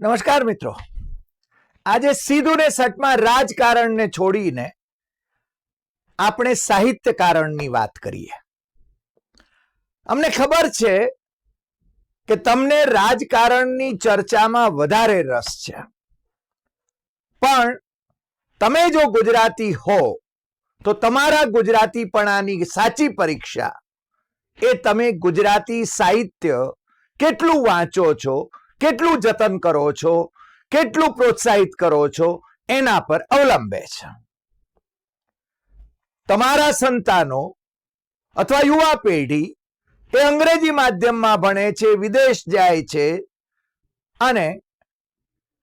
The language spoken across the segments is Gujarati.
નમસ્કાર મિત્રો. આજે સીધું ને સટમાં રાજકારણને છોડીને આપણે સાહિત્યકારણની વાત કરીએ. અમને ખબર છે કે તમને રાજકારણની ચર્ચામાં વધારે રસ છે. પણ તમે જો ગુજરાતી હો, તો તમારા ગુજરાતીપણાની સાચી પરીક્ષા એ તમે ગુજરાતી સાહિત્ય કેટલું વાંચો છો કેટલું જતન કરો છો? કેટલું પ્રોત્સાહિત કરો છો? એના પર અવલંબે છે. તમારા સંતાનો અથવા યુવા પેઢી એ અંગ્રેજી માધ્યમમાં ભણે છે, વિદેશ જાય છે અને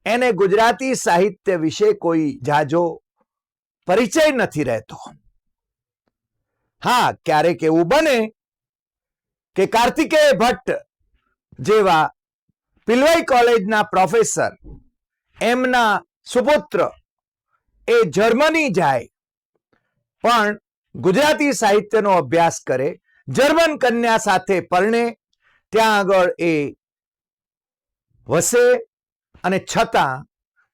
એને ગુજરાતી સાહિત્ય વિશે કોઈ જાજો પરિચય નથી રહેતો. હા, ક્યારેક એવું બને કે કાર્તિકેય ભટ્ટ જેવા પિલવાઈ કોલેજના પ્રોફેસર, એમના સુપુત્ર, એ જર્મની જાય. પણ ગુજરાતી સાહિત્યનો અભ્યાસ કરે, જર્મન કન્યા સાથે પરણે, ત્યાં આગળ એ વસે અને છતાં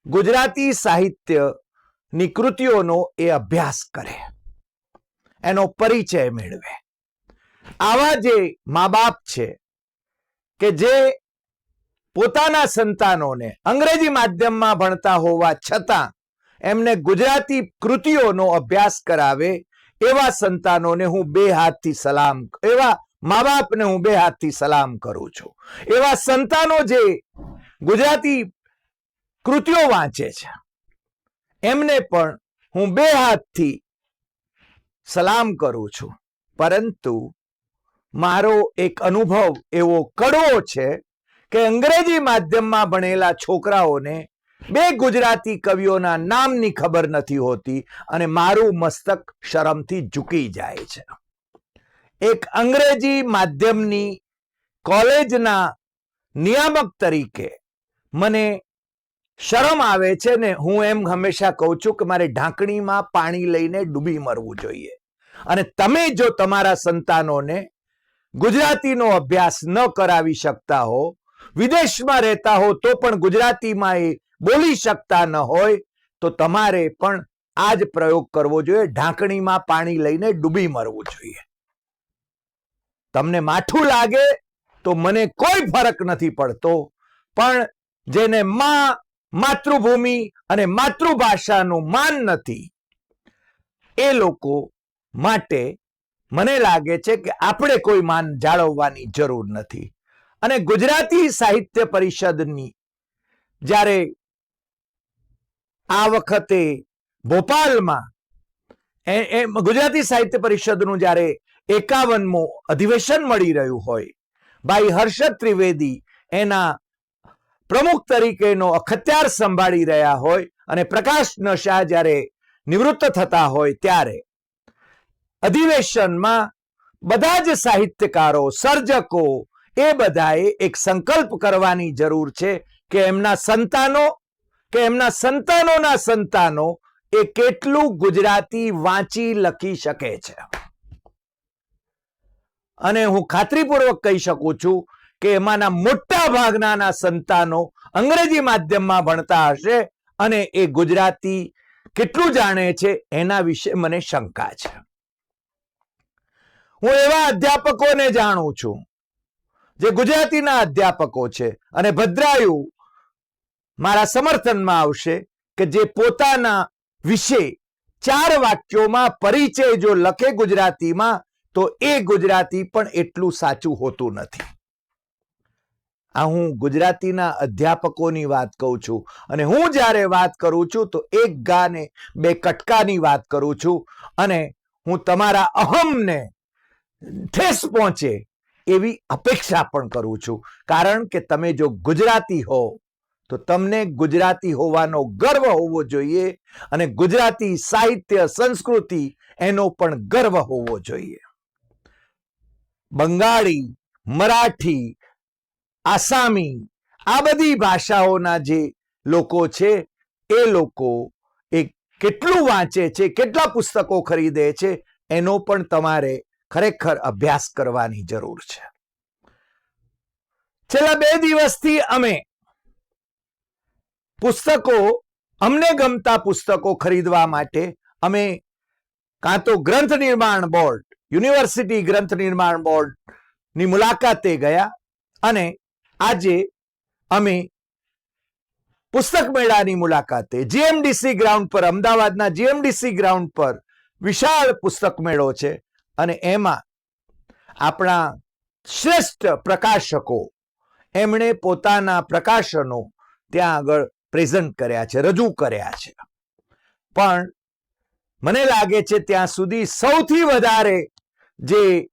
ગુજરાતી સાહિત્યની કૃતિઓનો એ અભ્યાસ કરે. એનો પરિચય મેળવે. આવા જે મા બાપ છે, કે જે પોતાના સંતાનોને અંગ્રેજી માધ્યમમાં ભણતા હોવા છતાં એમને ગુજરાતી કૃતિઓનો અભ્યાસ કરાવે એવા સંતાનોને હું બે હાથથી સલામ એવા મા બાપને હું બે હાથથી સલામ કરું છું. એવા સંતાનો જે ગુજરાતી કૃતિઓ વાંચે છે, એમને પણ હું બે હાથથી સલામ કરું છું. પરંતુ મારો એક અનુભવ એવો કડવો છે કે અંગ્રેજી માધ્યમમાં ભણેલા છોકરાઓને બે ગુજરાતી કવિઓના નામની ખબર નથી હોતી અને મારું મસ્તક શરમથી ઝૂકી જાય છે. એક અંગ્રેજી માધ્યમની કોલેજના નિયામક તરીકે મને શરમ આવે છે ને હું એમ હંમેશા કહું છું કે મારે ઢાંકણીમાં પાણી લઈને ડૂબી મરવું જોઈએ. અને તમે જો તમારા સંતાનોને ગુજરાતીનો અભ્યાસ ન કરાવી શકતા હો વિદેશમાં રહેતા હો તો પણ ગુજરાતીમાં એ બોલી શકતા ન હોય, તો તમારે પણ આ જ પ્રયોગ કરવો જોઈએ. ઢાંકણીમાં પાણી લઈને ડૂબી મરવું જોઈએ. તમને માઠું લાગે તો મને કોઈ ફરક નથી પડતો, પણ જેને માં માતૃભૂમિ અને માતૃભાષાનું માન નથી, એ લોકો માટે મને લાગે છે કે આપણે કોઈ માન જાળવવાની જરૂર નથી. અને ગુજરાતી સાહિત્ય પરિષદની જ્યારે આ વખતે ભોપાલમાં એ- ગુજરાતી સાહિત્ય પરિષદનું જ્યારે એકાવનમું અધિવેશન મળી રહ્યું હોય ભાઈ હર્ષદ ત્રિવેદી એના પ્રમુખ તરીકેનો અખત્યાર સંભાળી રહ્યા હોય અને પ્રકાશ નશા જ્યારે નિવૃત્ત થતા હોય ત્યારે અધિવેશનમાં બધા જ સાહિત્યકારો, સર્જકો એ બધાએ એક સંકલ્પ કરવાની જરૂર છે કે એમના સંતાનો, કે એમના સંતાનોના સંતાનો એ કેટલું ગુજરાતી વાંચી લખી શકે છે. અને હું ખાતરીપૂર્વક કહી શકું છું કે એમાંના મોટા ભાગનાના સંતાનો અંગ્રેજી માધ્યમમાં ભણતા હશે અને એ ગુજરાતી કેટલું જાણે છે એના વિશે મને શંકા છે. હું એવા અધ્યાપકોને જાણું છું જે ગુજરાતીના અધ્યાપકો છે. અને ભદ્રાયુ મારા સમર્થનમાં આવશે કે જે પોતાના વિશે ચાર વાક્યોમાં પરિચય જો લખે ગુજરાતીમાં, તો એ ગુજરાતી પણ એટલું સાચું હોતું નથી. આ હું ગુજરાતીના અધ્યાપકોની વાત કહું છું. અને હું જ્યારે વાત કરું છું, તો એક ગાને બે કટકાની વાત કરું છું. અને હું તમારા અહમને ઠેસ પહોંચે એવી અપેક્ષા પણ કરું છું. કારણ કે તમે જો ગુજરાતી હો, તો તમને ગુજરાતી હોવાનો ગર્વ હોવો જોઈએ અને ગુજરાતી સાહિત્ય, સંસ્કૃતિ, એનો પણ ગર્વ હોવો જોઈએ. બંગાળી, મરાઠી, આસામી, આ બધી ભાષાઓના જે લોકો છે, એ લોકો એ કેટલું વાંચે છે, કેટલા પુસ્તકો ખરીદે છે, એનો પણ તમારે ખરેખર અભ્યાસ કરવાની જરૂર છે. છેલ્લા બે દિવસથી અમે પુસ્તકો, અમને ગમતા પુસ્તકો ખરીદવા માટે અમે કાં તો ગ્રંથ નિર્માણ બોર્ડ, યુનિવર્સિટી ગ્રંથ નિર્માણ બોર્ડની મુલાકાતે ગયા અને આજે અમે પુસ્તક મેળાની મુલાકાતે જીએમડીસી ગ્રાઉન્ડ પર, અમદાવાદના જીએમડીસી ગ્રાઉન્ડ પર વિશાળ પુસ્તક મેળો છે. અને એમાં આપણા શ્રેષ્ઠ પ્રકાશકો, એમણે પોતાના પ્રકાશનો ત્યાં આગળ પ્રેઝન્ટ કર્યા છે, રજૂ કર્યા છે. પણ મને લાગે છે ત્યાં સુધી સૌથી વધારે જે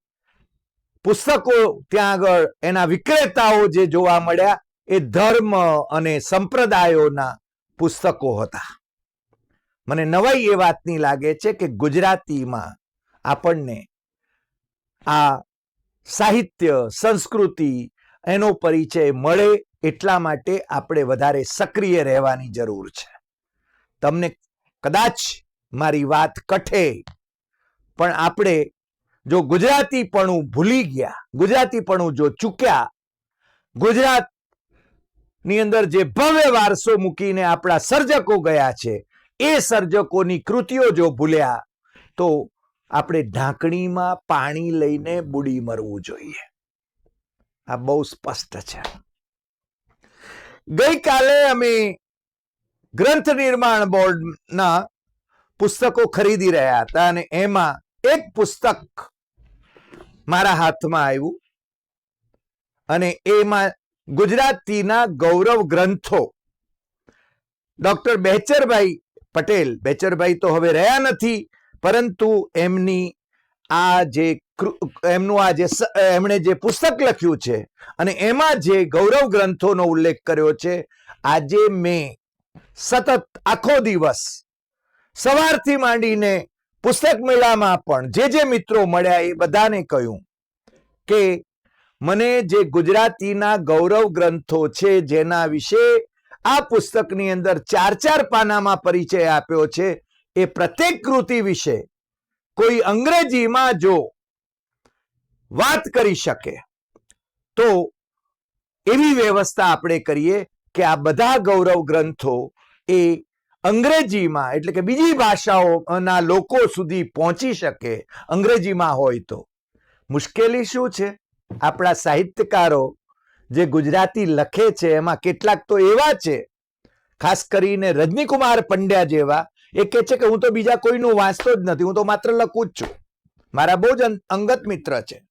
પુસ્તકો ત્યાં આગળ એના વિક્રેતાઓ જે જોવા મળ્યા, એ ધર્મ અને સંપ્રદાયોના પુસ્તકો હતા. મને નવાઈ એ વાતની લાગે છે કે ગુજરાતીમાં આપણને આ સાહિત્ય, સંસ્કૃતિ, એનો પરિચય મળે એટલા માટે આપણે વધારે સક્રિય રહેવાની જરૂર છે. તમને કદાચ મારી વાત કઠે, પણ આપણે જો ગુજરાતીપણું ભૂલી ગયા, ગુજરાતીપણું જો ચૂક્યા ગુજરાતની અંદર જે ભવ્ય વારસો મૂકીને આપણા સર્જકો ગયા છે, એ સર્જકોની કૃતિઓ જો ભૂલ્યા, તો આપણે ઢાંકણીમાં પાણી લઈને બુડી મરવું જોઈએ. આ બહુ સ્પષ્ટ છે. ગઈકાલે અમે ગ્રંથ નિર્માણ બોર્ડના પુસ્તકો ખરીદી રહ્યા હતા અને એમાં એક પુસ્તક મારા હાથમાં આવ્યું અને એમાં ગુજરાતીના ગૌરવ ગ્રંથો. ડોક્ટર બેચરભાઈ પટેલ, બેચરભાઈ તો હવે રહ્યા નથી પરંતુ એમની આ જે એમનું આ જે એમણે જે પુસ્તક લખ્યું છે અને એમાં જે ગૌરવ ગ્રંથોનો ઉલ્લેખ કર્યો છે, આજે મેં સતત આખો દિવસ સવારથી માંડીને પુસ્તક મેળામાં પણ જે જે મિત્રો મળ્યા એ બધાને કહ્યું કે મને જે ગુજરાતીના ગૌરવ ગ્રંથો છે જેના વિશે આ પુસ્તકની અંદર ચાર ચાર પાનામાં પરિચય આપ્યો છે એ પ્રત્યેક કૃતિ વિશે કોઈ અંગ્રેજીમાં જો વાત કરી શકે, તો એવી વ્યવસ્થા આપણે કરીએ કે આ બધા ગૌરવ ગ્રંથો એ અંગ્રેજીમાં, એટલે કે બીજી ભાષાઓના લોકો સુધી પહોંચી શકે અંગ્રેજીમાં હોય તો. મુશ્કેલી શું છે? આપણા સાહિત્યકારો જે ગુજરાતી લખે છે, એમાં કેટલાક તો એવા છે, ખાસ કરીને રજનીકુમાર પંડ્યા જેવા એ કહે છે કે હું તો બીજા કોઈનું વાંચતો જ નથી, હું તો માત્ર લખું જ છું. મારા બહુ જ અંગત મિત્ર છે.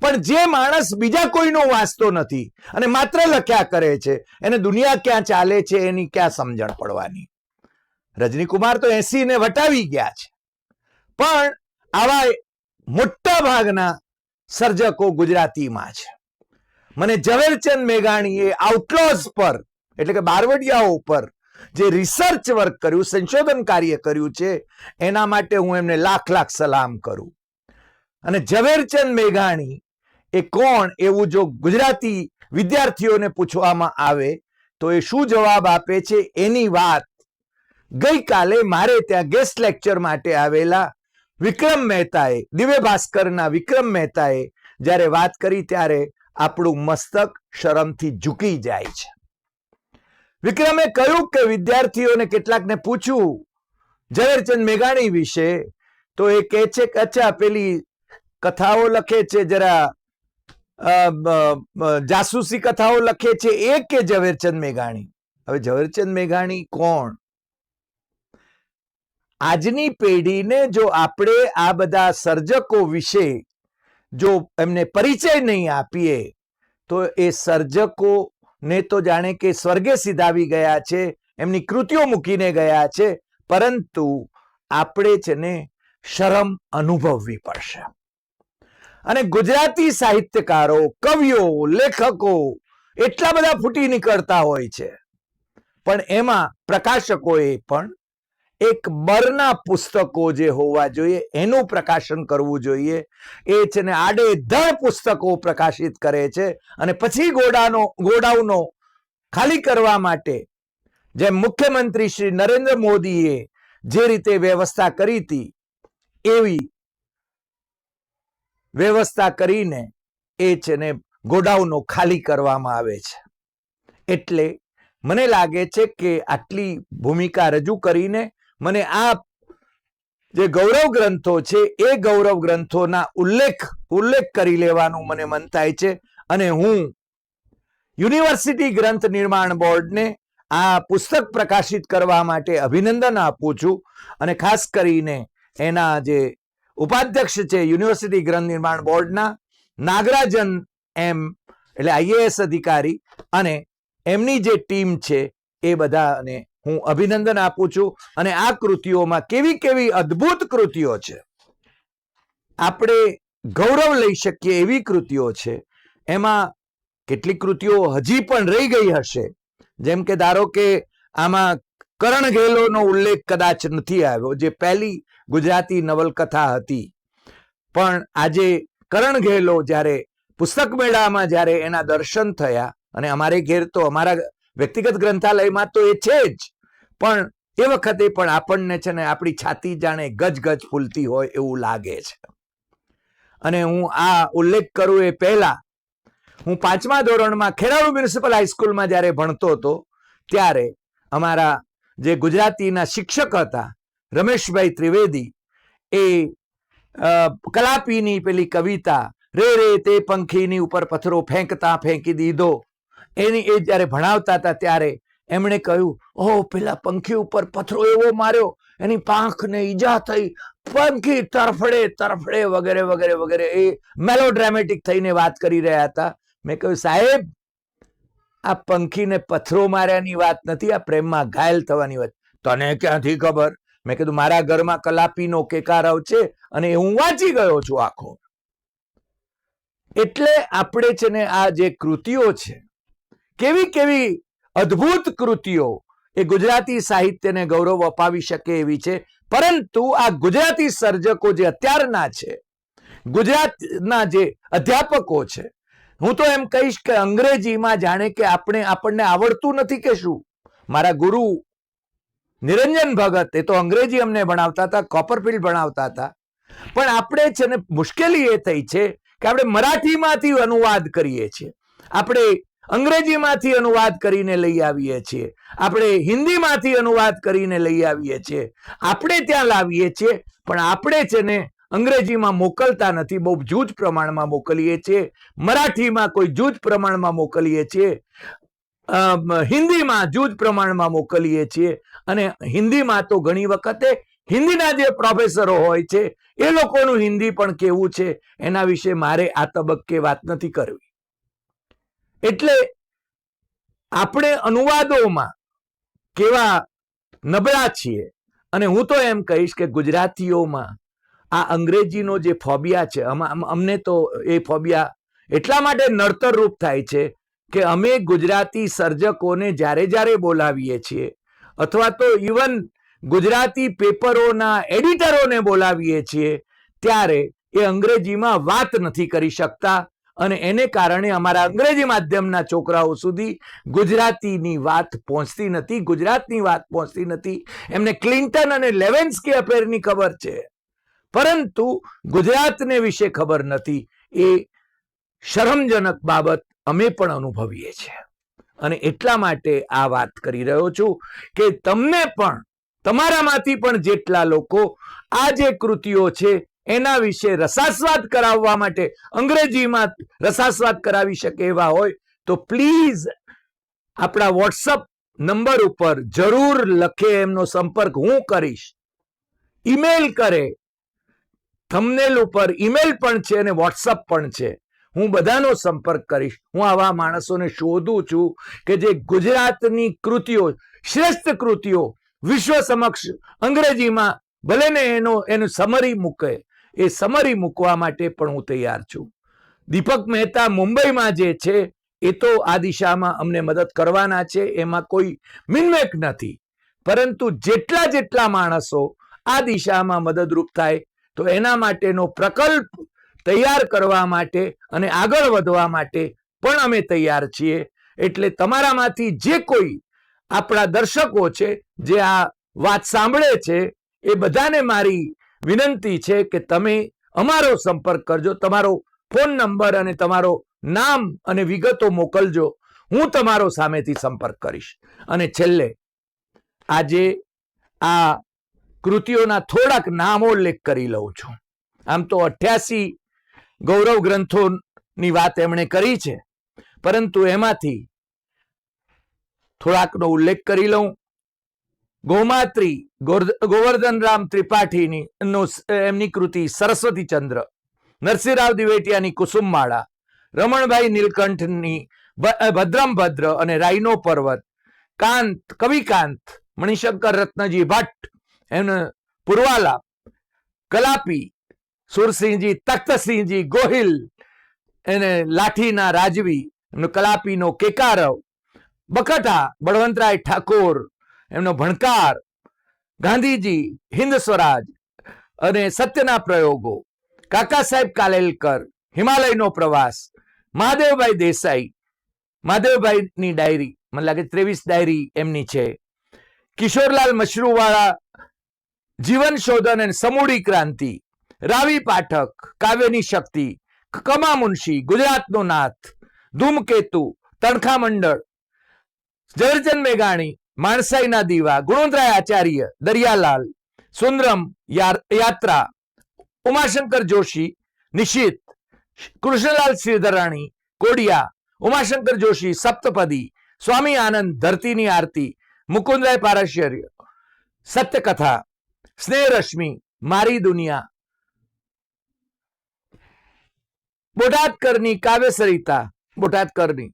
પણ જે માણસ બીજા કોઈનું વાંચતો નથી અને માત્ર લખ્યા કરે છે, એને દુનિયા ક્યાં ચાલે છે એની ક્યાં સમજણ પડવાની? રજનીકુમાર તો એસી ને વટાવી ગયા છે. પણ આવા મોટા ભાગના સર્જકો ગુજરાતીમાં છે. મને ઝવેરચંદ મેઘાણીએ આઉટલોઝ પર, એટલે કે બારવડિયાઓ પર જે રિસર્ચ વર્ક કર્યું, સંશોધન કાર્ય કર્યું છે, એના માટે હું એમને લાખ લાખ સલામ કરું. અને ઝવેરચંદ મેઘાણી એ કોણ એવું જો ગુજરાતી વિદ્યાર્થીઓને પૂછવામાં આવે, તો એ શું જવાબ આપે છે એની વાત ગઈકાલે મારે ત્યાં ગેસ્ટ લેક્ચર માટે આવેલા વિક્રમ મહેતાએ, દિવ્ય ભાસ્કરના વિક્રમ મહેતાએ જ્યારે વાત કરી ત્યારે આપણું મસ્તક શરમથી ઝૂકી જાય છે. વિક્રમે કહ્યું કે વિદ્યાર્થીઓને કેટલાકને પૂછ્યું, ઝવેરચંદ મેઘાણી વિશે તો એ કહે છે કે, અચ્છા, પેલી કથાઓ લખે છે જરા જાસૂસી કથાઓ લખે છે એ કે ઝવેરચંદ મેઘાણી? હવે ઝવેરચંદ મેઘાણી કોણ? આજની પેઢીને જો આપણે આ બધા સર્જકો વિશે જો એમને પરિચય નહીં આપીએ, તો એ સર્જકો ને તો જાણે કે સ્વર્ગે સિધાવી ગયા છે, એમની કૃતિઓ મૂકીને ગયા છે, પરંતુ આપણે છે ને શરમ અનુભવવી પડશે. અને ગુજરાતી સાહિત્યકારો, કવિઓ, લેખકો એટલા બધા ફૂટી નીકળતા હોય છે. પણ એમાં પ્રકાશકોએ પણ એક બરના પુસ્તકો જે હોવા જોઈએ, એનું પ્રકાશન કરવું જોઈએ. એ છે ને આડેધડ પુસ્તકો પ્રકાશિત કરે છે અને પછી ગોડાનો, ગોડાઉનો ખાલી કરવા માટે જેમ મુખ્યમંત્રી શ્રી નરેન્દ્ર મોદીએ જે રીતે વ્યવસ્થા કરી હતી, એવી વ્યવસ્થા કરીને એ છે ને ગોડાઉનો ખાલી કરવામાં આવે છે. એટલે મને લાગે છે કે આટલી ભૂમિકા રજૂ કરીને મને આ જે ગૌરવ ગ્રંથો છે, એ ગૌરવ ગ્રંથોના ઉલ્લેખ ઉલ્લેખ કરી લેવાનું મને મન થાય છે અને હું યુનિવર્સિટી ગ્રંથ નિર્માણ બોર્ડને આ પુસ્તક પ્રકાશિત કરવા માટે અભિનંદન આપું છું અને ખાસ કરીને એના જે ઉપાધ્યક્ષ છે યુનિવર્સિટી ગ્રંથ નિર્માણ બોર્ડના નાગરાજન એમ, એટલે આઈએએસ અધિકારી અને એમની જે ટીમ છે એ બધાને હું અભિનંદન આપું છું અને આ કૃતિઓમાં કેવી કેવી અદ્ભુત કૃતિઓ છે. આપણે ગૌરવ લઈ શકીએ એવી કૃતિઓ છે. એમાં કેટલીક કૃતિઓ હજી પણ રહી ગઈ હશે. જેમ કે ધારો કે આમાં કરણ ઘેલોનો ઉલ્લેખ કદાચ નથી આવ્યો, જે પહેલી ગુજરાતી નવલકથા હતી. પણ આજે કરણ ઘેલો જ્યારે પુસ્તક મેળામાં જ્યારે એના દર્શન થયા, અને અમારે ઘેર તો અમારા વ્યક્તિગત ગ્રંથાલયમાં તો એ છે જ. પણ એ વખતે પણ આપણને છે ને આપણી છાતી જાણે ગજ ગજ ફૂલતી હોય એવું લાગે છે. અને હું આ ઉલ્લેખ કરું એ પહેલા, હું પાંચમા ધોરણમાં ખેરાલુ મ્યુનિસિપલ હાઈસ્કૂલમાં જ્યારે ભણતો હતો, ત્યારે અમારા જે ગુજરાતીના શિક્ષક હતા, રમેશભાઈ ત્રિવેદી, એ કલાપીની પેલી કવિતા, રે રે, તે પંખીની ઉપર પથ્થરો ફેંકતા ફેંકી દીધો. એની એ જ્યારે ભણાવતા હતા ત્યારે એમણે કહ્યું, ઓહ, પેલા પંખી ઉપર પથરો એવો માર્યો, એની પાંખને ઈજા થઈ, પંખી તરફડે તરફડે, વગેરે વગેરે વગેરે. એ મેલો ડ્રામેટિક થઈને વાત કરી રહ્યા હતા. મેં કહ્યું, સાહેબ, આ પંખીને પથરો માર્યાની વાત નથી, આ પ્રેમમાં ઘાયલ થવાની વાત. તને ક્યાંથી ખબર? મેં કીધું, મારા ઘરમાં કલાપીનો કેકારવ છે અને હું વાંચી ગયો છું આખો. એટલે આપણે છે ને આ જે કૃતિઓ છે, કેવી કેવી અદ્ભુત કૃતિઓ એ ગુજરાતી સાહિત્યને ગૌરવ અપાવી શકે એવી છે. પરંતુ આ ગુજરાતી સર્જકો જે અત્યારના છે, ગુજરાતના જે અધ્યાપકો છે, હું તો એમ કહીશ કે અંગ્રેજીમાં જાણે કે આપણે, આપણને આવડતું નથી કે શું? મારા ગુરુ નિરંજન ભગત એ તો અંગ્રેજી અમને ભણાવતા હતા, કોપરફિલ્ડ ભણાવતા હતા. પણ આપણે છે ને, મુશ્કેલી એ થઈ છે કે આપણે મરાઠીમાંથી અનુવાદ કરીએ છીએ. આપણે અંગ્રેજીમાંથી અનુવાદ કરીને લઈ આવીએ છીએ. આપણે હિન્દીમાંથી અનુવાદ કરીને લઈ આવીએ છીએ. આપણે ત્યાં લાવીએ છીએ, પણ આપણે છે ને અંગ્રેજીમાં મોકલતા નથી. બહુ જૂજ પ્રમાણમાં મોકલીએ છીએ. મરાઠીમાં કોઈ જૂજ પ્રમાણમાં મોકલીએ છીએ. હિન્દીમાં જૂજ પ્રમાણમાં મોકલીએ છીએ. અને હિન્દીમાં તો ઘણી વખતે હિન્દીના જે પ્રોફેસરો હોય છે, એ લોકોનું હિન્દી પણ કેવું છે, એના વિશે મારે આ તબક્કે વાત નથી કરવી. એટલે આપણે અનુવાદોમાં કેવા નબળા છીએ. અને હું તો એમ કહીશ કે ગુજરાતીઓમાં આ અંગ્રેજીનો જે ફોબિયા છે અમ- અમ- અમને તો એ ફોબિયા એટલા માટે નડતર રૂપ થાય છે કે અમે ગુજરાતી સર્જકોને જ્યારે જ્યારે બોલાવીએ છીએ અથવા તો ઇવન ગુજરાતી પેપરોના એડિટરોને બોલાવીએ છીએ ત્યારે એ અંગ્રેજીમાં વાત નથી કરી શકતા અને એને કારણે અમારા અંગ્રેજી માધ્યમના છોકરાઓ સુધી ગુજરાતીની વાત પહોંચતી નથી, ગુજરાતની વાત પહોંચતી નથી. એમને ક્લિન્ટન અને લેવેન્સકી અફેરની ખબર છે. પરંતુ ગુજરાતને વિશે ખબર નથી, એ શરમજનક બાબત અમે પણ અનુભવીએ છીએ. અને એટલા માટે આ વાત કરી રહ્યો છું કે તમને પણ, તમારામાંથી પણ જેટલા લોકો આ જે કૃતિઓ છે એના વિશે રસાસ્વાદ કરાવવા માટે અંગ્રેજીમાં રસાસ્વાદ કરાવી શકે એવા હોય, તો પ્લીઝ આપણા વોટ્સઅપ નંબર ઉપર જરૂર લખે એમનો સંપર્ક. હું કરીશ. ઈમેલ કરે. થમનેલ ઉપર ઈમેલ પણ છે અને વોટ્સઅપ પણ છે. હું બધાનો સંપર્ક કરીશ. હું આવા માણસોને શોધું છું કે જે ગુજરાતની કૃતિઓ, શ્રેષ્ઠ કૃતિઓ વિશ્વ સમક્ષ અંગ્રેજીમાં ભલે ને એનો, એનું સમરી મૂકે. એ સમરી મૂકવા માટે પણ હું તૈયાર છું. દીપક મહેતા મુંબઈમાં જે છે, એ તો આ દિશામાં અમને મદદ કરવાના છે, એમાં કોઈ મિનમેક નથી. પરંતુ જેટલા જેટલા માણસો આ દિશામાં મદદરૂપ થાય, તો એના માટેનો પ્રકલ્પ તૈયાર કરવા માટે અને આગળ વધવા માટે પણ અમે તૈયાર છીએ. એટલે તમારામાંથી જે કોઈ આપણા દર્શકો છે, જે આ વાત સાંભળે છે, એ બધાને મારી વિનંતી છે કે તમે અમારો સંપર્ક કરજો, તમારો ફોન નંબર અને તમારો નામ અને વિગતો મોકલજો, હું તમારો સામેથી સંપર્ક કરીશ. અને છેલ્લે, આજે આ કૃતિઓના થોડાક નામો ઉલ્લેખ કરી લઉં છું. આમ તો અઠ્યાસી ગૌરવ ગ્રંથોની વાત એમણે કરી છે, પરંતુ એમાંથી થોડાકનો ઉલ્લેખ કરી લઉં. ગોમાત્રી ગોવર્ધનરામ ત્રિપાઠીની એમની કૃતિ સરસ્વતી ચંદ્ર, નરસિંહરાવ દિવેટિયાની કુસુમમાળા, રમણભાઈ નીલકંઠની ભદ્રમ ભદ્ર અને રાઈનો પર્વત, કાંત, કવિકાંત, મણિશંકર રત્નજી ભટ્ટ એમને પૂર્વાલાપ કલાપી, સુરસિંહજી તખ્તસિંહજી ગોહિલ, એને લાઠીના રાજવી કલાપીનો કેકારવ બકટા બળવંતરાય ઠાકોર એમનો ભણકાર, ગાંધીજી, હિન્દ સ્વરાજ અને સત્યના પ્રયોગો. કાકા સાહેબ કાલેલકર, હિમાલયનો પ્રવાસ, મહાદેવભાઈ દેસાઈ. મહાદેવભાઈની ડાયરી, મને લાગે ત્રેવીસ ડાયરી એમની છે. કિશોરલાલ મશરૂવાળા, જીવન શોધન અને સમૂડી ક્રાંતિ. રાવી પાઠક, કાવ્યની શક્તિ. કમા મુનશી, ગુજરાતનો નાથ. ધૂમકેતુ, તણખા મંડળ. ઝવેરચંદ મેઘાણી માણસાઈના દીવા ગુણોદરાય આચાર્ય, દરિયાલાલ, સુંદરમ યાત્રા, ઉમાશંકર જોશી, નિશિત, કૃષ્ણલાલ શ્રીધરાણી, કોડિયા, ઉમાશંકર જોશી, સપ્તપદી, સ્વામી આનંદ, ધરતીની આરતી, મુકુંદરાય પારાશર્ય, સત્યકથા સ્નેહ રશ્મિ મારી દુનિયા. બોટાદકરની કાવ્ય સરિતા બોટાદકરની.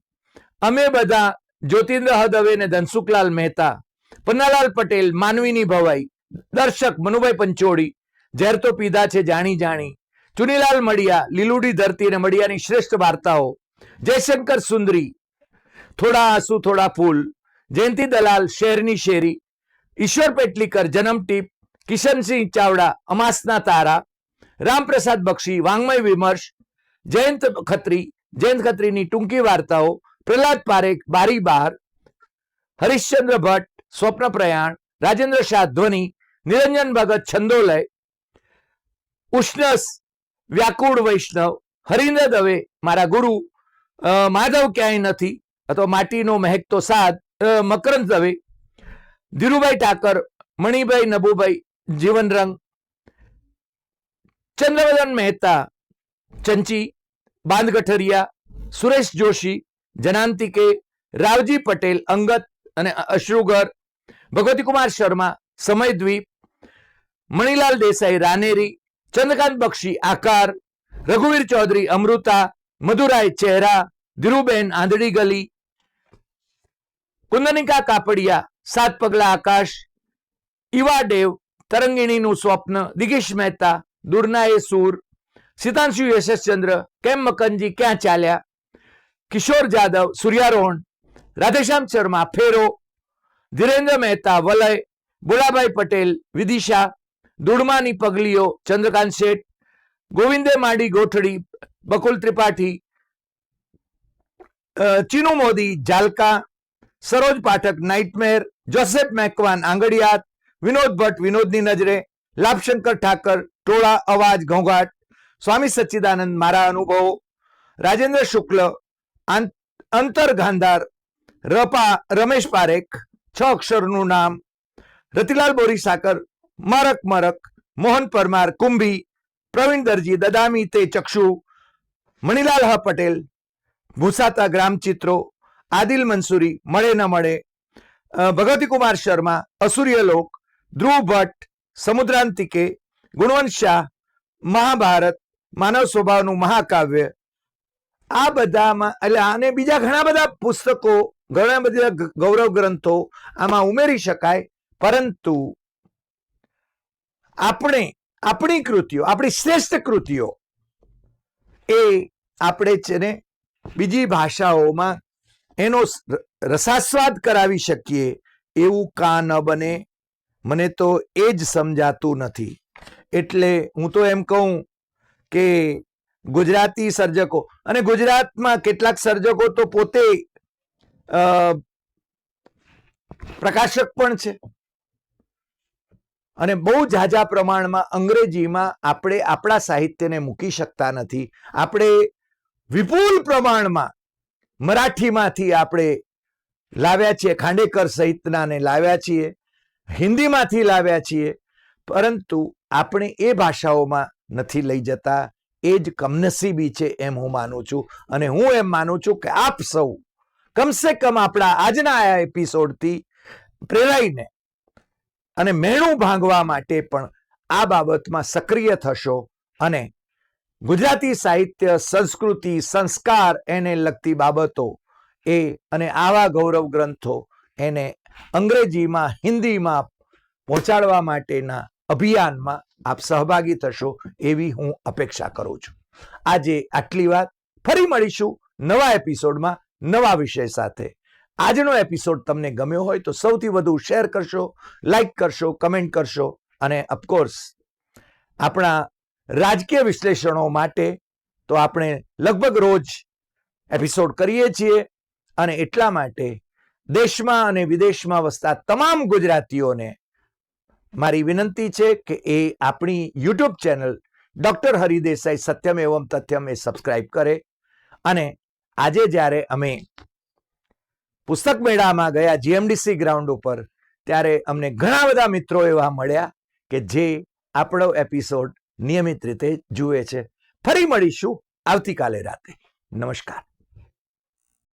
અમે બધા જ્યોતિન્દ્ર હદવે ને ધનસુખલાલ મહેતા, પન્નાલાલ પટેલ, માનવીની ભવાઈ, દર્શક મનુભાઈ પંચોળી ઝેર તો પીધા છે જાણી જાણી, ચુનીલાલ મડિયા, લીલુડી ધરતી અને મડિયાની શ્રેષ્ઠ વાર્તાઓ, જયશંકર સુંદરી, થોડા આંસુ, થોડા ફૂલ, જયંતિ દલાલ શહેરની શેરી, ઈશ્વર પેટલીકર, જન્મ ટીપ, કિશનસિંહ ચાવડા, અમાસના તારા, રામપ્રસાદ બક્ષી, વાંગમય વિમર્શ, જયંત ખત્રી, જયંત ખત્રીની ટૂંકી વાર્તાઓ પ્રહલાદ પારેખ બારી બાર હરિશ્ચંદ્ર ભટ્ટ સ્વપ્ન પ્રયાણ રાજેન્દ્ર શાહ ધ્વની નિરંજન ભગત છંદોલય ઉષ્ણસ વ્યાકુળ વૈષ્ણવ હરિન્દ્ર દવે મારા ગુરુ માધવ ક્યાંય નથી અથવા માટીનો મહેકતો સાદ અ, મકરંદ દવે ધીરુભાઈ ઠાકર મણિભાઈ નબુભાઈ જીવનરંગ ચંદ્રવદન મહેતા ચંચી બાંધગઠરિયા સુરેશ જોશી જનાંતિકે રાવજી પટેલ, અંગત અને અશ્રુગર, ભગવતીકુમાર શર્મા, સમયદ્વીપ, મણિલાલ દેસાઈ, રાનેરી, ચંદ્રકાંત બક્ષી, આકાર, રઘુવીર ચૌધરી, અમૃતા, મધુરાય ચહેરા, ધીરુબેન આંધળી ગલી કુંદનિકા કાપડિયા, સાત પગલા આકાશ, ઈવા દેવ, તરંગીણીનું સ્વપ્ન, દિગીશ મહેતા, દુર્નાએ સૂર, સીતાંશુ યશસ્ચંદ્ર, કેમ મકનજી ક્યાં ચાલ્યા? કિશોર જાદવ, સૂર્યારોહણ, રાધેશ્યામ શર્મા, ફેરો, ધીરેન્દ્ર મહેતા, વલય, બોલાભાઈ પટેલ, વિદિશા દુડમાની પગલીઓ, ચંદ્રકાંત શેઠ, ગોવિંદે માડી ગોઠડી બકુલ ત્રિપાઠી ચીનુ મોદી, ઝાલકા, સરોજ પાઠક, નાઇટમેર, જોસેફ મેકવાન આંગડિયાત વિનોદ ભટ્ટ, વિનોદની નજરે, લાભશંકર ઠાકર, ટોળા અવાજ ઘોંઘાટ, સ્વામી સચ્ચિદાનંદ, મારા અનુભવો, રાજેન્દ્ર શુક્લ અંતર ગાંધાર, રપા, રમેશ પારેખ, છ અક્ષરનું નામ, રતિલાલ બોરીસાકર, મરક મરક, મોહન પરમાર કુંભી, પ્રવીણ દરજી દદામી તે ચક્ષુ, મણિલાલ હ પટેલ, ભૂસાતા ગ્રામચિત્રો આદિલ મંસૂરી, મળે ન મળે ભગવતીકુમાર ભગવતી કુમાર શર્મા અસુર્ય લોક ધ્રુવ ભટ્ટ, સમુદ્રાંતિકે, ગુણવંત શાહ, મહાભારત, માનવ સ્વભાવનું મહાકાવ્ય આ બધામાં, એટલે આને બીજા ઘણા બધા પુસ્તકો, ઘણા બધા ગૌરવ ગ્રંથો આમાં ઉમેરી શકાય. પરંતુ આપણે, આપણી કૃતિઓ, આપણી શ્રેષ્ઠ કૃતિઓ એ આપણે છે ને બીજી ભાષાઓમાં એનો રસાસ્વાદ કરાવી શકીએ એવું કા ન બને, મને તો એ જ સમજાતું નથી. એટલે હું તો એમ કહું કે ગુજરાતી સર્જકો. અને ગુજરાતમાં કેટલાક સર્જકો તો પોતે પ્રકાશક પણ છે. અને બહુ ઝાઝા પ્રમાણમાં અંગ્રેજીમાં આપણે આપણા સાહિત્યને મૂકી શકતા નથી. આપણે વિપુલ પ્રમાણમાં મરાઠીમાંથી આપણે લાવ્યા છીએ, ખાંડેકર સહિતનાને લાવ્યા છીએ, હિન્દીમાંથી લાવ્યા છીએ. પરંતુ આપણે એ ભાષાઓમાં નથી લઈ જતા. એ જ કમનસીબી છે એમ હું માનું છું. અને હું એમ માનું છું કે આપ સૌ કમસે કમ આપણા આજના આ એપિસોડથી પ્રેરાઈને અને મેણું ભાંગવા માટે પણ આ બાબતમાં સક્રિય થશો અને ગુજરાતી સાહિત્ય, સંસ્કૃતિ, સંસ્કાર એને લગતી બાબતો એ અને આવા ગૌરવ ગ્રંથો એને અંગ્રેજીમાં, હિન્દીમાં પહોંચાડવા માટેના અભિયાનમાં આપ સહભાગી થશો એવી હું અપેક્ષા કરું છું. આજે આટલી વાત. ફરી મળીશું નવા એપિસોડમાં નવા વિષય સાથે. આજનો એપિસોડ તમને ગમ્યો હોય તો સૌથી વધુ શેર કરશો, લાઈક કરશો, કમેન્ટ કરશો અને ઓફકોર્સ આપણા રાજકીય વિશ્લેષણો માટે તો આપણે લગભગ રોજ એપિસોડ કરીએ છીએ અને એટલા માટે દેશમાં અને વિદેશમાં વસતા તમામ ગુજરાતીઓને મારી વિનંતી છે કે એ આપણી યુટ્યુબ ચેનલ ડૉક્ટર હરિદેસાઈ સત્યમ એવમ તથ્યમ એ સબસ્ક્રાઇબ કરે. અને આજે જ્યારે અમે પુસ્તક મેળામાં ગયા જીએમડીસી ગ્રાઉન્ડ ઉપર, ત્યારે અમને ઘણા બધા મિત્રો એવા મળ્યા કે જે આપણો એપિસોડ નિયમિત રીતે જુએ છે. ફરી મળીશું આવતીકાલે રાતે. નમસ્કાર.